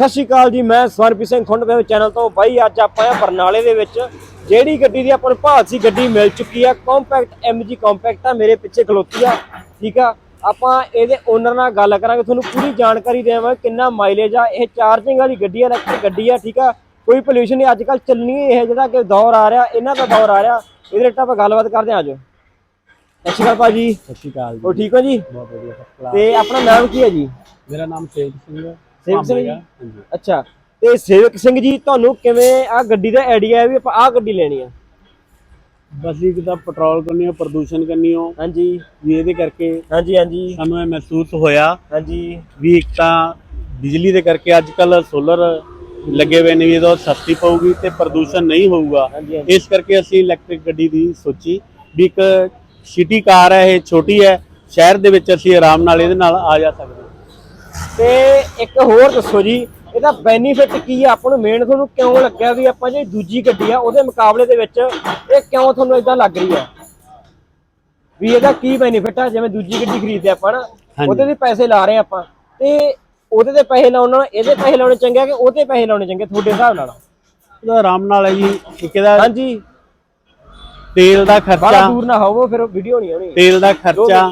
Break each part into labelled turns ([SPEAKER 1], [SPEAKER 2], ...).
[SPEAKER 1] ਸਤਿ ਸ਼੍ਰੀ ਅਕਾਲ ਜੀ ਮੈਂ ਸਵਰਪੀ ਸਿੰਘ ਖੁੰਡ ਵੇ ਚੈਨਲ ਤੋਂ। ਬਾਈ ਅੱਜ ਆਪਾਂ ਆ ਬਰਨਾਲੇ ਦੇ ਵਿੱਚ ਜਿਹੜੀ ਗੱਡੀ ਦੀ ਆਪਾਂ ਨੂੰ ਭਾਲ ਸੀ ਗੱਡੀ ਮਿਲ ਚੁੱਕੀ ਆ ਕੰਪੈਕਟ MG ਕੰਪੈਕਟ ਆ ਮੇਰੇ ਪਿੱਛੇ ਖਲੋਤੀ ਆ ਠੀਕ ਆ? ਆਪਾਂ ਇਹਦੇ ਓਨਰ ਨਾਲ ਗੱਲ ਕਰਾਂਗੇ ਤੁਹਾਨੂੰ ਪੂਰੀ ਜਾਣਕਾਰੀ ਦੇਵਾਂਗੇ ਕਿੰਨਾ ਮਾਈਲੇਜ ਆ। ਇਹ ਚਾਰਜਿੰਗ ਵਾਲੀ ਗੱਡੀ ਆ ਇਲੈਕਟ੍ਰਿਕ ਗੱਡੀ ਆ ਠੀਕ ਆ? ਕੋਈ ਪੋਲੂਸ਼ਨ ਨਹੀਂ ਅੱਜ ਕੱਲ ਚੱਲਣੀ ਇਹ ਜਿਹੜਾ ਕਿ ਦੌਰ ਆ ਰਿਹਾ ਇਹਨਾਂ ਦਾ ਦੌਰ ਆ ਰਿਹਾ। ਇਹਦੇ ਰੇਟ ਆਪਾਂ ਗੱਲਬਾਤ ਕਰਦੇ ਅੱਜ। ਸਤਿ ਸ਼੍ਰੀ ਅਕਾਲ ਭਾਜੀ।
[SPEAKER 2] ਸਤਿ ਸ਼੍ਰੀ ਅਕਾਲ ਜੀ।
[SPEAKER 1] ਹੋ ਠੀਕ ਹੋ ਜੀ?
[SPEAKER 2] ਬਹੁਤ ਵਧੀਆ।
[SPEAKER 1] ਤੇ ਆਪਣਾ ਨਾਮ ਕੀ ਹੈ ਜੀ?
[SPEAKER 2] ਮੇਰਾ ਨਾਮ ਸੇਵਕ ਸਿੰਘ ਹੈ।
[SPEAKER 1] ਸੇਵਕ ਸਿੰਘ ਜੀ?
[SPEAKER 2] ਹਾਂਜੀ।
[SPEAKER 1] ਅੱਛਾ ਤੇ ਸੇਵਕ ਸਿੰਘ ਜੀ ਤੁਹਾਨੂੰ ਕਿਵੇਂ ਆ ਗੱਡੀ ਦਾ ਆਈਡੀਆ ਹੈ ਵੀ ਆਪਾਂ ਆ ਗੱਡੀ ਲੈਣੀ ਆ?
[SPEAKER 2] ਬਸ ਇੱਕ ਤਾਂ ਪੈਟਰੋਲ ਕਰਨੀ ਹੋ ਪ੍ਰਦੂਸ਼ਣ ਕਰਨੀ ਹੋ
[SPEAKER 1] ਹਾਂਜੀ।
[SPEAKER 2] ਵੀ ਇਹਦੇ ਕਰਕੇ
[SPEAKER 1] ਹਾਂਜੀ ਹਾਂਜੀ।
[SPEAKER 2] ਸਾਨੂੰ ਇਹ ਮਹਿਸੂਸ ਹੋਇਆ
[SPEAKER 1] ਹਾਂਜੀ।
[SPEAKER 2] ਵੀ ਇੱਕ ਤਾਂ ਬਿਜਲੀ ਦੇ ਕਰਕੇ ਅੱਜ ਕੱਲ ਸੋਲਰ ਲੱਗੇ ਹੋਏ ਨੇ ਵੀ ਇਹਦਾ ਸਸਤੀ ਪਊਗੀ ਤੇ ਪ੍ਰਦੂਸ਼ਣ ਨਹੀਂ ਹੋਊਗਾ। ਇਸ ਕਰਕੇ ਅਸੀਂ ਇਲੈਕਟ੍ਰਿਕ ਗੱਡੀ ਦੀ ਸੋਚੀ ਵੀ ਇੱਕ ਸਿਟੀ ਕਾਰ ਹੈ ਇਹ ਛੋਟੀ ਹੈ ਸ਼ਹਿਰ ਦੇ ਵਿੱਚ ਅਸੀਂ ਆਰਾਮ ਨਾਲ ਇਹਦੇ ਨਾਲ ਆ ਜਾ ਸਕਦੇ
[SPEAKER 1] ਤੇ ਇੱਕ ਹੋਰ ਦੱਸੋ ਜੀ ਇਹਦਾ ਬੈਨੀਫਿਟ ਕੀ ਆ? ਆਪਾਂ ਨੂੰ ਮੇਨ ਤੁਹਾਨੂੰ ਕਿਉਂ ਲੱਗਿਆ ਵੀ ਆਪਾਂ ਜਿਹੜੀ ਦੂਜੀ ਗੱਡੀ ਆ ਉਹਦੇ ਮੁਕਾਬਲੇ ਦੇ ਵਿੱਚ ਇਹ ਕਿਉਂ ਤੁਹਾਨੂੰ ਇਦਾਂ ਲੱਗ ਰਹੀ ਆ? ਵੀ ਇਹਦਾ ਕੀ ਬੈਨੀਫਿਟ ਆ? ਜਿਵੇਂ ਦੂਜੀ ਗੱਡੀ ਖਰੀਦਦੇ ਆਪਾਂ ਨਾ। ਉਹਦੇ ਤੇ ਪੈਸੇ ਲਾ ਰਹੇ ਆਪਾਂ। ਤੇ ਉਹਦੇ ਤੇ ਪੈਸੇ ਲਾਉਣ ਨਾਲ ਇਹਦੇ ਪੈਸੇ ਲਾਉਣੇ ਚੰਗੇ ਆ ਕਿ ਉਹਦੇ ਪੈਸੇ ਲਾਉਣੇ ਚੰਗੇ ਤੁਹਾਡੇ ਹਿਸਾਬ ਨਾਲ?
[SPEAKER 2] ਇਹਦਾ ਆਰਾਮ ਨਾਲ ਹੈ ਜੀ ਇੱਕ ਇਹਦਾ
[SPEAKER 1] ਹਾਂਜੀ।
[SPEAKER 2] ਤੇਲ ਦਾ ਖਰਚਾ
[SPEAKER 1] ਦੂਰ ਨਾ ਹੋਵੋ ਫਿਰ ਵੀਡੀਓ ਨਹੀਂ ਆਉਣੀ।
[SPEAKER 2] ਤੇਲ ਦਾ ਖਰਚਾ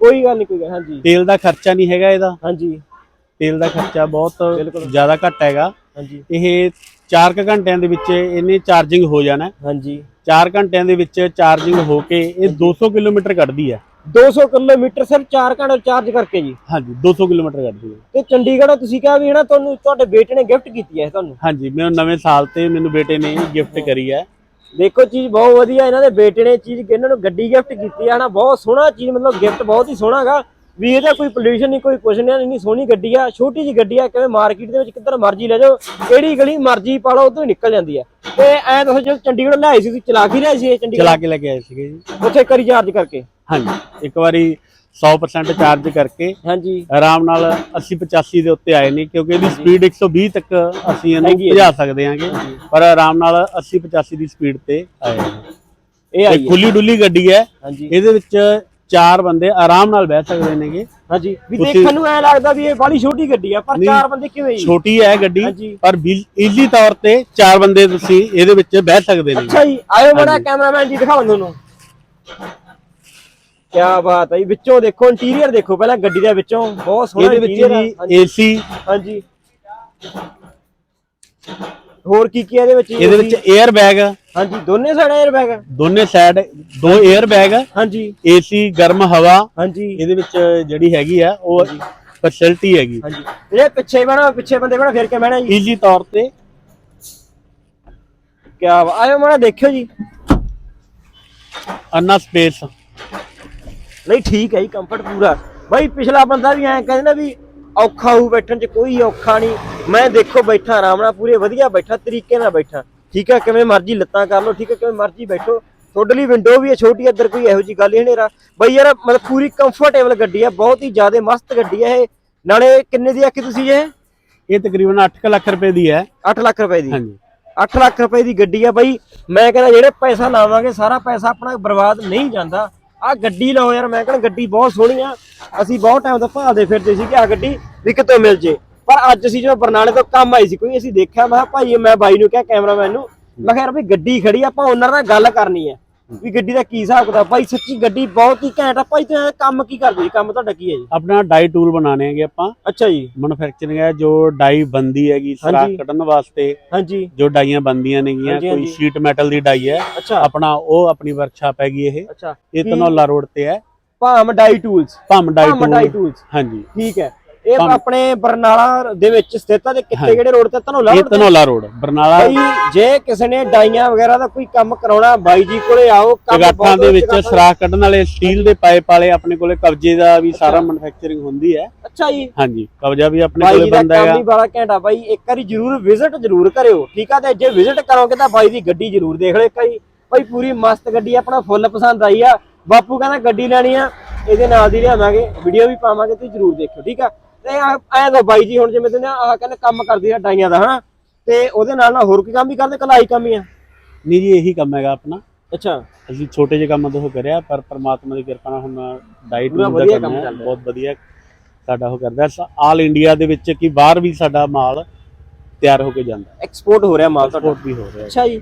[SPEAKER 1] ਕੋਈ ਗੱਲ ਨਹੀਂ ਕੋਈ ਗੱਲ ਹਾਂਜੀ।
[SPEAKER 2] ਤੇਲ ਦਾ ਖਰਚਾ ਨਹੀਂ ਹੈਗਾ ਇਹਦਾ।
[SPEAKER 1] ਹਾਂਜੀ।
[SPEAKER 2] ਤੇਲ ਦਾ ਖਰਚਾ ਬਹੁਤ। ਜ਼ਿਆਦਾ ਘੱਟ ਹੈਗਾ।
[SPEAKER 1] ਹਾਂਜੀ।
[SPEAKER 2] ਇਹ 4 ਘੰਟਿਆਂ ਦੇ ਵਿੱਚ ਇਹਨੇ ਚਾਰਜਿੰਗ ਹੋ ਜਾਣਾ।
[SPEAKER 1] ਹਾਂਜੀ।
[SPEAKER 2] 4 ਘੰਟਿਆਂ ਦੇ ਵਿੱਚ ਚਾਰਜਿੰਗ ਹੋ ਕੇ ਇਹ 200 ਕਿਲੋਮੀਟਰ ਕੱਢਦੀ ਹੈ।
[SPEAKER 1] 200 ਕਿਲੋਮੀਟਰ ਸਿਰ 4 ਘੰਟੇ ਚਾਰਜ ਕਰਕੇ ਜੀ।
[SPEAKER 2] ਹਾਂਜੀ 200 ਕਿਲੋਮੀਟਰ ਕੱਢਦੀ ਹੈ।
[SPEAKER 1] ਤੇ ਚੰਡੀਗੜ੍ਹ ਤੁਸੀਂ ਕਿਹਾ ਵੀ ਹਨਾ ਤੁਹਾਨੂੰ ਤੁਹਾਡੇ ਬੇਟੇ ਨੇ ਗਿਫਟ ਕੀਤੀ ਹੈ ਤੁਹਾਨੂੰ।
[SPEAKER 2] ਹਾਂਜੀ ਮੈਨੂੰ ਨਵੇਂ ਸਾਲ ਤੇ ਮੈਨੂੰ ਬੇਟੇ ਨੇ ਗਿਫਟ ਕਰੀ ਹੈ।
[SPEAKER 1] ਦੇਖੋ ਚੀਜ਼ ਬਹੁਤ ਵਧੀਆ ਇਹਨਾਂ ਦੇ ਬੇਟੇ ਨੇ ਚੀਜ਼ ਇਹਨਾਂ ਨੂੰ ਗੱਡੀ ਗਿਫਟ ਕੀਤੀ ਹੈ ਹਨਾ ਬਹੁਤ ਸੋਹਣਾ ਚੀਜ਼ ਮਤਲਬ ਗਿਫਟ ਬਹੁਤ ਹੀ ਸੋਹਣਾ ਹੈਗਾ ਵੀ ਇਹਦਾ ਕੋਈ ਪੋਲੂਸ਼ਨ ਨਹੀਂ ਕੋਈ ਕੁਛ ਨਹੀਂ ਇੰਨੀ ਸੋਹਣੀ ਗੱਡੀ ਆ ਛੋਟੀ ਜੀ ਗੱਡੀ ਆ ਕਿਵੇਂ ਮਾਰਕੀਟ ਦੇ ਵਿੱਚ ਕਿੱਧਰ ਮਰਜ਼ੀ ਲੈ ਜਾਓ ਕਿਹੜੀ ਗਲੀ ਮਰਜ਼ੀ ਪਾ ਲਓ ਉਧਰੋਂ ਹੀ ਨਿਕਲ ਜਾਂਦੀ ਆ। ਤੇ ਐ ਦੱਸੋ ਜਦੋਂ ਚੰਡੀਗੜ੍ਹ ਲਿਆਈ ਸੀ ਤੁਸੀਂ ਚਲਾ ਕੇ ਲਿਆਈ ਸੀ ਇਹ ਚੰਡੀਗੜ੍ਹ?
[SPEAKER 2] ਚਲਾ ਕੇ ਲੈ ਕੇ ਆਏ ਸੀਗੇ ਜੀ।
[SPEAKER 1] ਉੱਥੇ ਕਰੀ ਚਾਰਜ ਕਰਕੇ।
[SPEAKER 2] ਹਾਂਜੀ ਇੱਕ ਵਾਰੀ 100% ਚਾਰਜ ਕਰਕੇ
[SPEAKER 1] ਹਾਂਜੀ।
[SPEAKER 2] ਆਰਾਮ ਨਾਲ 80 85 ਦੇ ਉੱਤੇ ਆਏ ਨੇ ਕਿਉਂਕਿ ਇਹਦੀ ਸਪੀਡ 120 ਤੱਕ ਅਸੀਂ ਇਹਨੂੰ ਭਜਾ ਸਕਦੇ ਹਾਂਗੇ ਪਰ ਆਰਾਮ ਨਾਲ 80 85 ਦੀ ਸਪੀਡ ਤੇ ਆਏ
[SPEAKER 1] ਇਹ ਆਈ
[SPEAKER 2] ਖੁੱਲੀ ਡੁੱਲੀ ਗੱਡੀ ਹੈ। ਇਹਦੇ ਵਿੱਚ ਚਾਰ ਬੰਦੇ ਆਰਾਮ ਨਾਲ ਬਹਿ ਸਕਦੇ ਨੇਗੇ।
[SPEAKER 1] ਹਾਂਜੀ। ਵੀ ਦੇਖਣ ਨੂੰ ਐ ਲੱਗਦਾ ਵੀ ਇਹ ਬੜੀ ਛੋਟੀ ਗੱਡੀ ਆ ਪਰ। ਚਾਰ ਬੰਦੇ ਕਿਵੇਂ
[SPEAKER 2] ਛੋਟੀ ਹੈ ਗੱਡੀ। ਪਰ ਈਜ਼ੀ ਤੌਰ ਤੇ ਚਾਰ ਬੰਦੇ ਤੁਸੀਂ ਇਹਦੇ ਵਿੱਚ ਬਹਿ ਸਕਦੇ ਨੇ
[SPEAKER 1] ਅੱਛਾ ਜੀ ਆਇਓ ਬੜਾ। ਕੈਮਰਾਮੈਨ ਜੀ ਦਿਖਾਓ ਤੁਹਾਨੂੰ। ਕੀ ਬਾਤ ਹੈ ਵਿੱਚੋਂ ਦੇਖੋ ਇੰਟੀਰੀਅਰ ਦੇਖੋ ਪਹਿਲਾਂ ਗੱਡੀ ਦੇ ਵਿੱਚੋਂ। ਬਹੁਤ ਸੋਹਣਾ
[SPEAKER 2] ਇਹਦੇ ਵਿੱਚ ਜੀ ਏਸੀ
[SPEAKER 1] ਹਾਂਜੀ। ਹੋਰ ਕੀ ਕੀ ਇਹਦੇ ਵਿੱਚ
[SPEAKER 2] ਇਹਦੇ ਵਿੱਚ 에ਅਰ ਬੈਗ
[SPEAKER 1] ਹਾਂਜੀ ਦੋਨੇ ਸਾਈਡ 에ਅਰ ਬੈਗ
[SPEAKER 2] ਦੋਨੇ ਸਾਈਡ ਦੋ 에ਅਰ ਬੈਗ
[SPEAKER 1] ਹਾਂਜੀ।
[SPEAKER 2] ਏਸੀ ਗਰਮ ਹਵਾ।
[SPEAKER 1] ਹਾਂਜੀ।
[SPEAKER 2] ਇਹਦੇ ਵਿੱਚ ਜਿਹੜੀ ਹੈਗੀ ਆ ਉਹ ਫੈਸਿਲਿਟੀ ਹੈਗੀ।
[SPEAKER 1] ਹਾਂਜੀ। ਇਹ ਪਿੱਛੇ ਬਣਾ ਪਿੱਛੇ ਬੰਦੇ ਬਣਾ ਫਿਰ ਕੇ ਬਹਿਣਾ ਜੀ
[SPEAKER 2] ਈਜੀ ਤੌਰ ਤੇ।
[SPEAKER 1] ਕਿਆ ਆਇਓ ਮਾੜਾ ਦੇਖਿਓ ਜੀ।
[SPEAKER 2] ਅੰਨਾ ਸਪੇਸ
[SPEAKER 1] ਨਹੀਂ ਠੀਕ ਹੈ ਜੀ ਕੰਫਰਟ ਪੂਰਾ। ਬਾਈ ਪਿਛਲਾ ਬੰਦਾ ਵੀ ਐਂ ਕਹਿੰਦਾ ਵੀ ਔਖਾ ਹੋਊ ਬੈਠਣ 'ਚ ਕੋਈ ਔਖਾ ਨਹੀਂ। ਮੈਂ ਦੇਖੋ ਬੈਠਾ ਆਰਾਮ ਨਾਲ ਪੂਰੇ ਵਧੀਆ ਬੈਠਾ ਤਰੀਕੇ ਨਾਲ ਬੈਠਾ। ਠੀਕ ਹੈ ਕਿਵੇਂ ਮਰਜ਼ੀ ਲੱਤਾਂ ਕਰ ਲਓ ਠੀਕ ਹੈ ਕਿਵੇਂ ਮਰਜ਼ੀ ਬੈਠੋ। ਤੁਹਾਡੇ ਲਈ ਵਿੰਡੋ ਵੀ ਹੈ ਛੋਟੀ ਇੱਧਰ ਕੋਈ ਇਹੋ ਜੀ ਗੱਲ ਹੀ ਹਨੇਰਾ ਬਾਈ ਯਾਰ ਮਤਲਬ ਪੂਰੀ ਕੰਫਰਟੇਬਲ ਗੱਡੀ ਹੈ ਬਹੁਤ ਹੀ ਜ਼ਿਆਦਾ ਮਸਤ ਗੱਡੀ ਹੈ ਇਹ। ਨਾਲੇ ਕਿੰਨੇ ਦੀ ਆਖੀ ਤੁਸੀਂ ਇਹ?
[SPEAKER 2] ਇਹ ਤਕਰੀਬਨ 8 ਲੱਖ ਰੁਪਏ ਦੀ ਹੈ।
[SPEAKER 1] 8 ਲੱਖ ਰੁਪਏ ਦੀ।
[SPEAKER 2] ਹਾਂਜੀ।
[SPEAKER 1] 8 ਲੱਖ ਰੁਪਏ ਦੀ ਗੱਡੀ ਆ ਬਾਈ। ਮੈਂ ਕਹਿੰਦਾ ਜਿਹੜੇ ਪੈਸਾ ਲਾਵਾਂਗੇ ਸਾਰਾ ਪੈਸਾ ਆਪਣਾ ਬਰਬਾਦ ਨਹੀਂ ਜਾਂਦਾ। ਆ ਗੱਡੀ ਲਓ ਯਾਰ, ਮੈਂ ਕਹਿੰਦਾ ਗੱਡੀ ਬਹੁਤ ਸੋਹਣੀ ਆ। ਅਸੀਂ ਬਹੁਤ ਟਾਈਮ ਤੋਂ ਭਾਲਦੇ ਫਿਰਦੇ ਸੀ ਕਿ ਆ ਗੱਡੀ ਵੀ ਕਿਤੋਂ ਮਿਲ ਜੇ। ਪਰ ਅੱਜ ਅਸੀਂ ਜਦੋਂ ਬਰਨਾਲੇ ਤੋਂ ਕੰਮ ਆਈ ਸੀ, ਕੋਈ ਅਸੀਂ ਦੇਖਿਆ, ਮੈਂ ਕਿਹਾ ਭਾਈ ਮੈਂ ਬਾਈ ਨੂੰ ਕਿਹਾ, ਕੈਮਰਾਮੈਨ ਨੂੰ, ਮੈਂ ਕਿਹਾ ਯਾਰ ਵੀ ਗੱਡੀ ਖੜੀ ਆਪਾਂ ਓਨਰ ਨਾਲ ਗੱਲ ਕਰਨੀ ਆ। ਵੀ ਗੱਡੀ ਦਾ ਕੀ ਹਿਸਾਬ ਕਿਤਾਬ? ਭਾਈ ਸੱਚੀ ਗੱਡੀ ਬਹੁਤ ਹੀ ਘੈਂਟ ਆ। ਭਾਈ ਇਹ ਕੰਮ ਕੀ ਕਰਦੇ ਜੀ? ਕੰਮ ਤੁਹਾਡਾ ਕੀ ਹੈ ਜੀ?
[SPEAKER 2] ਆਪਣਾ ਡਾਈ ਟੂਲ ਬਣਾਣੇ ਹੈਗੇ ਆਪਾਂ।
[SPEAKER 1] ਅੱਛਾ ਜੀ।
[SPEAKER 2] ਮੈਨੂਫੈਕਚਰਿੰਗ ਹੈ ਜੋ ਡਾਈ ਬੰਦੀ ਹੈਗੀ ਸਰਾਖ। ਕੱਢਣ ਵਾਸਤੇ
[SPEAKER 1] ਹਾਂਜੀ।
[SPEAKER 2] ਜੋ ਡਾਈਆਂ ਬੰਦੀਆਂ ਨੇਗੀਆਂ ਕੋਈ। ਸ਼ੀਟ ਮੈਟਲ ਦੀ ਡਾਈ ਹੈ ਆਪਣਾ ਉਹ ਆਪਣੀ ਵਰਕਸ਼ਾਪ ਹੈਗੀ ਇਹ।
[SPEAKER 1] ਅੱਛਾ।
[SPEAKER 2] ਇਹ
[SPEAKER 1] ਕੀ?
[SPEAKER 2] ਧਨੌਲਾ ਰੋਡ ਤੇ ਹੈ।
[SPEAKER 1] Bham die tools.
[SPEAKER 2] Bham die
[SPEAKER 1] tools.
[SPEAKER 2] ਹਾਂਜੀ।
[SPEAKER 1] ਠੀਕ ਹੈ। ਇਹ ਆਪਣੇ ਬਰਨਾਲਾ ਦੇ ਵਿੱਚ ਸਥਿਤ ਆ ਤੇ ਕਿੱਥੇ। ਕਿਹੜੇ ਰੋਡ ਤੇ? ਤੁਹਾਨੂੰ
[SPEAKER 2] ਇਹ ਧਨੌਲਾ ਰੋਡ ਬਰਨਾਲਾ
[SPEAKER 1] ਬਾਈ ਜੇ ਕਿਸੇ ਨੇ ਡਾਈਆਂ ਵਗੈਰਾ ਦਾ ਕੋਈ ਕੰਮ ਕਰਾਉਣਾ ਬਾਈ ਜੀ ਕੋਲੇ ਆਓ ਬਹੁਤ
[SPEAKER 2] ਦੇ ਵਿੱਚ ਸਰਾਖ ਕੱਢਣ ਵਾਲੇ ਸਟੀਲ ਦੇ ਪਾਈਪ ਵਾਲੇ ਆਪਣੇ ਕੋਲੇ ਕਬਜੇ ਦਾ ਵੀ ਸਾਰਾ ਮੈਨੂਫੈਕਚਰਿੰਗ ਹੁੰਦੀ ਹੈ।
[SPEAKER 1] ਅੱਛਾ ਜੀ।
[SPEAKER 2] ਹਾਂਜੀ ਕਬਜਾ ਵੀ ਆਪਣੇ
[SPEAKER 1] ਬਾਈ
[SPEAKER 2] ਕੋਲੇ
[SPEAKER 1] ਦਾ
[SPEAKER 2] ਬੰਦਾ
[SPEAKER 1] ਕੰਮ
[SPEAKER 2] ਹੈਗਾ
[SPEAKER 1] ਹੀ ਬੜਾ ਘੈਂਟਾ ਬਾਈ ਇੱਕ ਵਾਰੀ ਜਰੂਰ ਵਿਜ਼ਿਟ ਜਰੂਰ ਕਰਿਓ ਠੀਕ ਆ? ਤੇ ਜੇ ਵਿਜ਼ਿਟ ਕਰੋਗੇ ਤਾਂ ਬਾਈ ਦੀ ਗੱਡੀ ਜਰੂਰ ਦੇਖ ਲਿਓ ਇੱਕ ਵਾਰੀ। ਬਾਈ ਪੂਰੀ ਮਸਤ ਗੱਡੀ ਆਪਣਾ ਫੁੱਲ ਪਸੰਦ ਆਈ ਆ। ਬਾਪੂ ਕਹਿੰਦਾ ਗੱਡੀ ਲੈਣੀ ਆ ਇਹਦੇ ਨਾਲ ਦੀ ਲਿਆਵਾਂਗੇ ਵੀਡੀਓ ਵੀ ਪਾਵਾਂਗੇ ਤੁਸੀਂ ਜਰੂਰ ਦੇਖਿਓ ਠੀਕ ਆ? ਤੇ ਐ ਤਾਂ ਬਾਈ ਜੀ ਹੁਣ ਜਿਵੇਂ ਤੇ ਆ ਕਹਿੰਦੇ ਕੰਮ ਕਰਦੀ ਆ ਡਾਈਆਂ ਦਾ ਹਨਾ ਤੇ ਉਹਦੇ ਨਾਲ ਨਾਲ ਹੋਰ ਕੀ ਕੰਮ ਵੀ ਕਰਦੇ ਕਲਾਈ ਕੰਮ ਹੀ ਆ।
[SPEAKER 2] ਨਹੀਂ ਜੀ ਇਹੀ ਕੰਮ ਹੈਗਾ ਆਪਣਾ।
[SPEAKER 1] ਅੱਛਾ।
[SPEAKER 2] ਅਸੀਂ ਛੋਟੇ ਜਿਹੇ ਕੰਮ ਤੋਂ ਕਰਿਆ ਪਰ ਪ੍ਰਮਾਤਮਾ ਦੀ ਕਿਰਪਾ ਨਾਲ ਹੁਣ ਡਾਈਟ ਦਾ ਕੰਮ ਹੈ। ਬਹੁਤ ਵਧੀਆ ਸਾਡਾ ਉਹ ਕਰਦਾ। ਆਲ ਇੰਡੀਆ ਦੇ ਵਿੱਚ ਕਿ ਬਾਹਰ ਵੀ ਸਾਡਾ ਮਾਲ ਤਿਆਰ ਹੋ ਕੇ ਜਾਂਦਾ।
[SPEAKER 1] ਐਕਸਪੋਰਟ ਹੋ ਰਿਹਾ ਮਾਲ ਤੁਹਾਡਾ।
[SPEAKER 2] ਐਕਸਪੋਰਟ ਵੀ ਹੋ ਰਿਹਾ।
[SPEAKER 1] ਅੱਛਾ ਜੀ।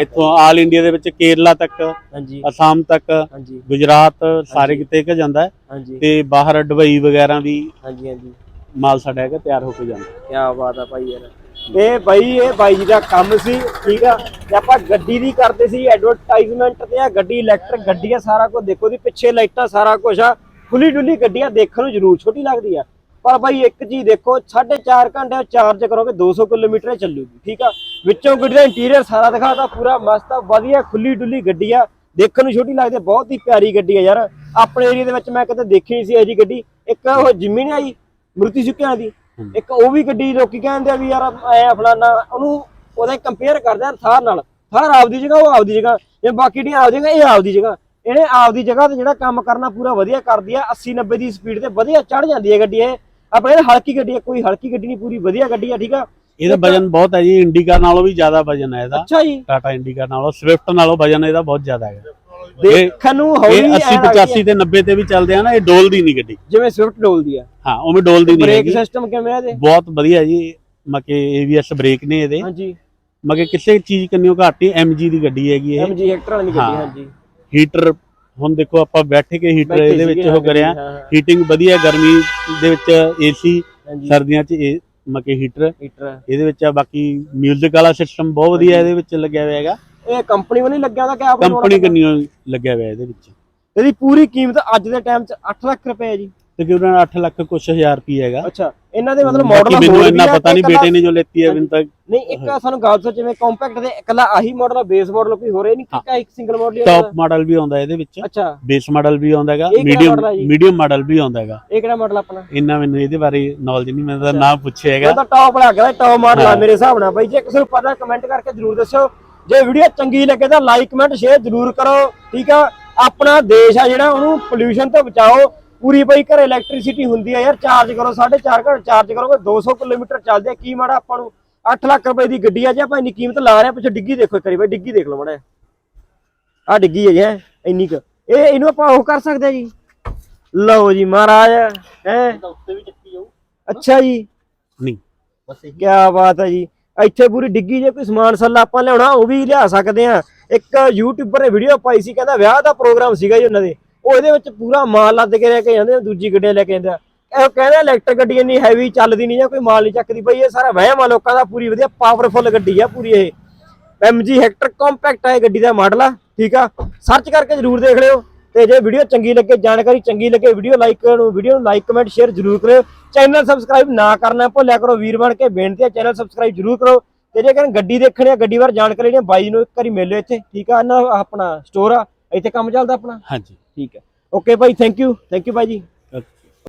[SPEAKER 2] ਇੱਥੋਂ ਆਲ ਇੰਡੀਆ ਦੇ ਵਿੱਚ ਕੇਰਲਾ ਤੱਕ
[SPEAKER 1] ਹਾਂਜੀ।
[SPEAKER 2] ਅਸਾਮ ਤੱਕ
[SPEAKER 1] ਹਾਂਜੀ।
[SPEAKER 2] ਗੁਜਰਾਤ ਸਾਰੇ। ਕਿਤੇ ਕ ਜਾਂਦਾ ਹੈ। ਤੇ ਬਾਹਰ ਦੁਬਈ ਵਗੈਰਾ ਵੀ
[SPEAKER 1] ਹਾਂਜੀ ਹਾਂਜੀ।
[SPEAKER 2] ਮਾਲ ਸਾਡਾ ਹੈਗਾ ਤਿਆਰ ਹੋ ਕੇ ਜਾਂਦਾ।
[SPEAKER 1] ਕੀ ਬਾਤ ਆ ਭਾਈ ਯਾਰ। ਇਹ ਬਾਈ ਇਹ ਬਾਈ ਜੀ ਦਾ ਕੰਮ ਸੀ ਠੀਕ ਆ? ਤੇ ਆਪਾਂ ਗੱਡੀ ਦੀ ਕਰਦੇ ਸੀ ਐਡਵਰਟਾਈਜ਼ਮੈਂਟ ਤੇ ਆ ਗੱਡੀ ਇਲੈਕਟ੍ਰਿਕ ਗੱਡੀ ਆ ਸਾਰਾ ਕੁਝ ਦੇਖੋ ਦੀ ਪਿੱਛੇ ਲਾਈਟਾਂ ਸਾਰਾ ਕੁਝ ਆ। ਖੁੱਲੀ ਡੁੱਲੀ ਗੱਡੀ ਆ ਦੇਖਣ ਨੂੰ ਜ਼ਰੂਰ ਛੋਟੀ ਲੱਗਦੀ ਆ। ਪਰ ਬਾਈ ਇੱਕ ਚੀਜ਼ ਦੇਖੋ 4.5 ਘੰਟੇ ਚਾਰਜ ਕਰੋਗੇ 200 ਕਿਲੋਮੀਟਰ ਚੱਲੂਗੀ ਠੀਕ ਆ? ਵਿੱਚੋਂ ਗੱਡੀ ਦਾ ਇੰਟੀਰੀਅਰ ਸਾਰਾ ਦਿਖਾਤਾ ਪੂਰਾ ਮਸਤ ਆ ਵਧੀਆ ਖੁੱਲੀ ਡੁੱਲੀ ਗੱਡੀ ਆ। ਦੇਖਣ ਨੂੰ ਛੋਟੀ ਲੱਗਦੀ ਬਹੁਤ ਹੀ ਪਿਆਰੀ ਗੱਡੀ ਆ ਯਾਰ। ਆਪਣੇ ਏਰੀਆ ਦੇ ਵਿੱਚ ਮੈਂ ਕਦੇ ਦੇਖੀ ਨਹੀਂ ਸੀ ਇਹ ਜੀ ਗੱਡੀ। ਇੱਕ ਉਹ ਜਿੰਮੀ ਨਹੀਂ ਆਈ ਮਰੂਤੀ ਸੁਕਿਆਂ ਦੀ ਇੱਕ ਉਹ ਵੀ ਗੱਡੀ ਲੋਕੀ ਕਹਿੰਦੇ ਆ ਵੀ ਯਾਰ ਐ ਫਲਾਨਾ ਉਹਨੂੰ ਉਹਦਾ ਕੰਪੇਅਰ ਕਰਦੇ ਆ ਥਾਰ ਨਾਲ। ਥਾਰ ਆਪਦੀ ਜਗ੍ਹਾ ਉਹ ਆਪਦੀ ਜਗ੍ਹਾ। ਜੇ ਬਾਕੀ ਦੀਆਂ ਆਪਦੀ ਜਗ੍ਹਾ ਇਹ ਆਪਦੀ ਜਗ੍ਹਾ। ਇਹਨੇ ਆਪਦੀ ਜਗ੍ਹਾ ਤੇ ਜਿਹੜਾ ਕੰਮ ਕਰਨਾ ਪੂਰਾ ਵਧੀਆ ਕਰਦੀ ਆ। 80 90 ਦੀ ਸਪੀਡ ਤੇ ਵਧੀਆ ਚੜ ਜਾਂਦੀ ਹੈ ਗੱਡੀ ਇਹ। ਆਪਣੇ ਇਹ ਹਲਕੀ ਗੱਡੀ ਹੈ ਕੋਈ ਹਲਕੀ ਗੱਡੀ ਨਹੀਂ ਪੂਰੀ ਵਧੀਆ ਗੱਡੀ ਆ ਠੀਕ ਆ?
[SPEAKER 2] ਇਹਦਾ ਵਜਨ ਬਹੁਤ ਹੈ ਜੀ ਇੰਡੀਕਾ ਨਾਲੋਂ ਵੀ ਜ਼ਿਆਦਾ ਵਜਨ ਹੈ ਇਹਦਾ।
[SPEAKER 1] ਅੱਛਾ ਜੀ।
[SPEAKER 2] ਟਾਟਾ ਇੰਡੀਕਾ ਨਾਲੋਂ ਸਵਿਫਟ ਨਾਲੋਂ ਵਜਨ ਇਹਦਾ ਬਹੁਤ ਜ਼ਿਆਦਾ ਹੈਗਾ।
[SPEAKER 1] ਦੇਖਣ ਨੂੰ ਹੌਲੀ
[SPEAKER 2] ਇਹ
[SPEAKER 1] ਐਂ
[SPEAKER 2] 80
[SPEAKER 1] ਲੱਗਦੀ ਆ,
[SPEAKER 2] 85 ਤੇ 90 ਤੇ ਵੀ ਚੱਲਦੇ ਆ ਨਾ ਇਹ ਡੋਲਦੀ ਨਹੀਂ ਗੱਡੀ।
[SPEAKER 1] ਜਿਵੇਂ ਸਵਿਫਟ ਡੋਲਦੀ ਆ।
[SPEAKER 2] ਹਾਂ ਉਵੇਂ ਡੋਲਦੀ ਨਹੀਂ
[SPEAKER 1] ਬ੍ਰੇਕ ਸਿਸਟਮ ਕਿਵੇਂ ਆ ਇਹਦੇ?
[SPEAKER 2] ਬਹੁਤ ਵਧੀਆ ਜੀ ਮਕੇ ABS ਬ੍ਰੇਕ ਨੇ ਇਹਦੇ।
[SPEAKER 1] ਹਾਂਜੀ।
[SPEAKER 2] ਮਗੇ ਕਿਸੇ ਚੀਜ਼ ਕੰਨਿਓ ਘੱਟ MG ਦੀ ਗੱਡੀ ਹੈਗੀ ਇਹ।
[SPEAKER 1] ਐਮਜੀ ਹੈਕਟਰ ਵਾਲੀ ਗੱਡੀ
[SPEAKER 2] ਹਾਂ।
[SPEAKER 1] ਹਾਂਜੀ।
[SPEAKER 2] ਹੀਟਰ ਹੁਣ ਦੇਖੋ ਆਪਾਂ ਬੈਠੇ ਕੇ ਹੀਟਰ ਇਹਦੇ ਵਿੱਚ ਉਹ ਕਰਿਆ। ਹੀਟਿੰਗ ਵਧੀਆ ਗਰਮੀ ਦੇ ਵਿੱਚ ਏਸੀ ਸਰਦੀਆਂ 'ਚ ਇਹ ਮਕੇ ਹੀਟਰ ਇਹਦੇ ਵਿੱਚ ਆ ਬਾਕੀ 뮤직 ਵਾਲਾ ਸਿਸਟਮ ਬਹੁਤ ਵਧੀਆ ਇਹਦੇ ਵਿੱਚ ਲੱਗਿਆ ਹੋਇਆ ਹੈਗਾ।
[SPEAKER 1] ਇਹ ਕੰਪਨੀ ਵੱਲੋਂ ਲੱਗਿਆ ਉਹਦਾ ਕਿ ਆਪ
[SPEAKER 2] ਕੰਪਨੀ ਕੰਨਿਓ ਲੱਗਿਆ ਹੋਇਆ ਇਹਦੇ ਵਿੱਚ।
[SPEAKER 1] ਇਹਦੀ ਪੂਰੀ ਕੀਮਤ ਅੱਜ ਦੇ ਟਾਈਮ 'ਚ 8 ਲੱਖ ਰੁਪਏ ਹੈ ਜੀ।
[SPEAKER 2] ਤਕਰੀਬਨ 8 ਲੱਖ ਕੁਛ ਹਜ਼ਾਰ ਰੁਪਏ ਹੈਗਾ।
[SPEAKER 1] ਅੱਛਾ ਇਹਨਾਂ ਦੇ ਮਤਲਬ
[SPEAKER 2] ਬਾਕੀ
[SPEAKER 1] ਮਾਡਲ
[SPEAKER 2] ਮੈਨੂੰ ਇੰਨਾ ਪਤਾ ਨਹੀਂ ਬੇਟੇ ਨੇ ਜੋ ਲੈਤੀ ਹੈ ਮੈਨੂੰ ਤਾਂ
[SPEAKER 1] ਨਹੀਂ ਇੱਕ ਸਾਨੂੰ ਗੱਲ ਸੋ ਜਿਵੇਂ ਕੰਪੈਕਟ ਦੇ ਇਕੱਲਾ ਆਹੀ ਮਾਡਲ ਆ ਬੇਸ ਮਾਡਲ ਕੋਈ ਹੋ ਰਿਹਾ ਨਹੀਂ ਕਿ ਇੱਕ ਸਿੰਗਲ ਮਾਡਲ ਹੀ
[SPEAKER 2] ਟੌਪ ਮਾਡਲ ਵੀ ਆਉਂਦਾ ਇਹਦੇ ਵਿੱਚ।
[SPEAKER 1] ਅੱਛਾ।
[SPEAKER 2] ਬੇਸ ਮਾਡਲ ਵੀ ਆਉਂਦਾ ਹੈਗਾ ਮੀਡੀਅਮ? ਮੀਡੀਅਮ ਮਾਡਲ ਵੀ ਆਉਂਦਾ ਹੈਗਾ।
[SPEAKER 1] ਇਹ ਕਿਹੜਾ ਮਾਡਲ ਆਪਣਾ?
[SPEAKER 2] ਇੰਨਾ ਮੈਨੂੰ ਇਹਦੇ ਬਾਰੇ ਨੌਲੇਜ ਨਹੀਂ ਮੈਂ ਤਾਂ ਨਾਮ ਪੁੱਛਿਆ ਹੈਗਾ।
[SPEAKER 1] ਤਾਂ ਟੌਪ ਲੱਗਦਾ ਟੌਪ ਮਾਡਲ ਆ। ਮੇਰੇ ਹਿਸਾਬ ਨਾਲ। ਬਾਈ ਜੇ ਕਿਸੇ ਨੂੰ ਪਤਾ ਕਮੈਂਟ ਕਰਕੇ ਜਰੂਰ ਦੱਸਿਓ। ਜੇ ਵੀਡੀਓ ਚੰਗੀ ਲੱਗੇ ਤਾਂ ਲਾਈਕ ਕਮੈਂਟ ਸ਼ੇਅਰ ਜਰੂਰ ਕਰੋ। ਠੀਕ ਆ? ਆਪਣਾ ਦੇਸ਼ ਆ ਜਿਹੜਾ ਉਹਨੂੰ ਪੋਲੂਸ਼ਨ ਤੋਂ ਬਚਾਓ। ਪੂਰੀ ਬਈ ਘਰੇ ਇਲੈਕਟ੍ਰਿਸਿਟੀ ਹੁੰਦੀ ਆ ਯਾਰ ਚਾਰਜ ਕਰੋ 4.5 ਘੰਟੇ ਚਾਰਜ ਕਰੋਗੇ 200 ਕਿਲੋਮੀਟਰ ਚੱਲਦੇ ਆ ਕੀ ਮਾੜਾ ਆਪਾਂ ਨੂੰ 8 ਲੱਖ ਰੁਪਏ ਦੀ ਗੱਡੀ ਆ ਜੇ ਆਪਾਂ ਇੰਨੀ ਕੀਮਤ ਲਾ ਰਹੇ ਆ ਪਿੱਛੇ ਡਿੱਗੀ ਦੇਖੋ ਇੱਕ ਵਾਰੀ ਬਈ ਡਿੱਗੀ ਦੇਖ ਲਓ ਮਾੜਾ ਆ ਡਿੱਗੀ ਹੈ ਹੈ ਇੰਨੀ ਕੁ। ਇਹ ਇਹਨੂੰ ਆਪਾਂ ਉਹ ਕਰ ਸਕਦੇ ਆ ਜੀ। ਲਓ ਜੀ ਮਹਾਰਾਜ ਹੈ?
[SPEAKER 2] ਉੱਤੇ ਵੀ ਚੱਕੀ ਜਾਊ
[SPEAKER 1] ਅੱਛਾ ਜੀ।
[SPEAKER 2] ਨਹੀਂ।
[SPEAKER 1] ਬਸ ਕੀ ਬਾਤ ਹੈ ਜੀ। ਇੱਥੇ ਪੂਰੀ ਡਿੱਗੀ ਜੇ ਕੋਈ ਸਮਾਨ ਸੱਲਾ ਆਪਾਂ ਲਿਆਉਣਾ ਉਹ ਵੀ ਲਿਆ ਸਕਦੇ ਆ। ਇੱਕ ਯੂਟਿਊਬਰ ਨੇ ਵੀਡੀਓ ਪਾਈ ਸੀ ਕਹਿੰਦਾ ਵਿਆਹ ਦਾ ਪ੍ਰੋਗਰਾਮ ਸੀਗਾ ਜੀ ਉਹਨਾਂ ਦੇ। ਉਹ ਇਹਦੇ ਵਿੱਚ ਪੂਰਾ ਮਾਲ ਲੱਦ ਕੇ ਲੈ ਕੇ ਜਾਂਦੇ ਦੂਜੀ ਗੱਡੀਆਂ ਲੈ ਕੇ ਜਾਂਦੇ ਇਹ ਕਹਿੰਦੇ ਇਲੈਕਟ੍ਰਿਕ ਗੱਡੀ ਇੰਨੀ ਹੈਵੀ ਚੱਲਦੀ ਨਹੀਂ ਜਾਂ ਕੋਈ ਮਾਲ ਨਹੀਂ ਚੱਕਦੀ। ਬਈ ਇਹ ਸਾਰਾ ਵਹਿਮ ਆ ਲੋਕਾਂ ਦਾ, ਪੂਰੀ ਵਧੀਆ ਪਾਵਰਫੁਲ ਗੱਡੀ ਆ ਪੂਰੀ ਇਹ। MG ਹੈਕਟਰ ਕੰਪੈਕਟ ਆ ਇਹ ਗੱਡੀ ਦਾ ਮਾਡਲ ਆ, ਠੀਕ ਆ? ਸਰਚ ਕਰਕੇ ਜਰੂਰ ਦੇਖ ਲਿਓ ਤੇ ਜੇ ਵੀਡੀਓ ਚੰਗੀ ਲੱਗੇ, ਜਾਣਕਾਰੀ ਚੰਗੀ ਲੱਗੇ ਵੀਡੀਓ ਲਾਈਕ ਨੂੰ ਵੀਡੀਓ ਨੂੰ ਲਾਈਕ ਕਮੈਂਟ ਸ਼ੇਅਰ ਜਰੂਰ ਕਰਿਓ। ਚੈਨਲ ਸਬਸਕ੍ਰਾਈਬ ਨਾ ਕਰਨਾ ਭੁੱਲਿਆ ਕਰੋ ਵੀਰ ਬਣ ਕੇ, ਬੇਨਤੀ ਹੈ ਚੈਨਲ ਸਬਸਕ੍ਰਾਈਬ ਜਰੂਰ ਕਰੋ। ਤੇ ਜੇ ਕਹਿੰਦੇ ਗੱਡੀ ਦੇਖਣੀ ਆ, ਗੱਡੀ ਬਾਰੇ ਜਾਣਕਾਰੀ ਲੈਣੀ ਬਾਈ ਨੂੰ ਇੱਕ ਵਾਰੀ ਮਿਲ ਲਿਓ ਇੱਥੇ, ਠੀਕ ਆ? ਇਹਨਾਂ ਦਾ ਆਪਣਾ ਸਟੋਰ ਆ, ਇੱਥੇ ਕੰਮ ਚੱਲਦਾ ਆਪਣਾ?
[SPEAKER 2] ਹਾਂਜੀ।
[SPEAKER 1] ਠੀਕ ਹੈ। Okay Bhai thank you thank you ਭਾਈ ਜੀ।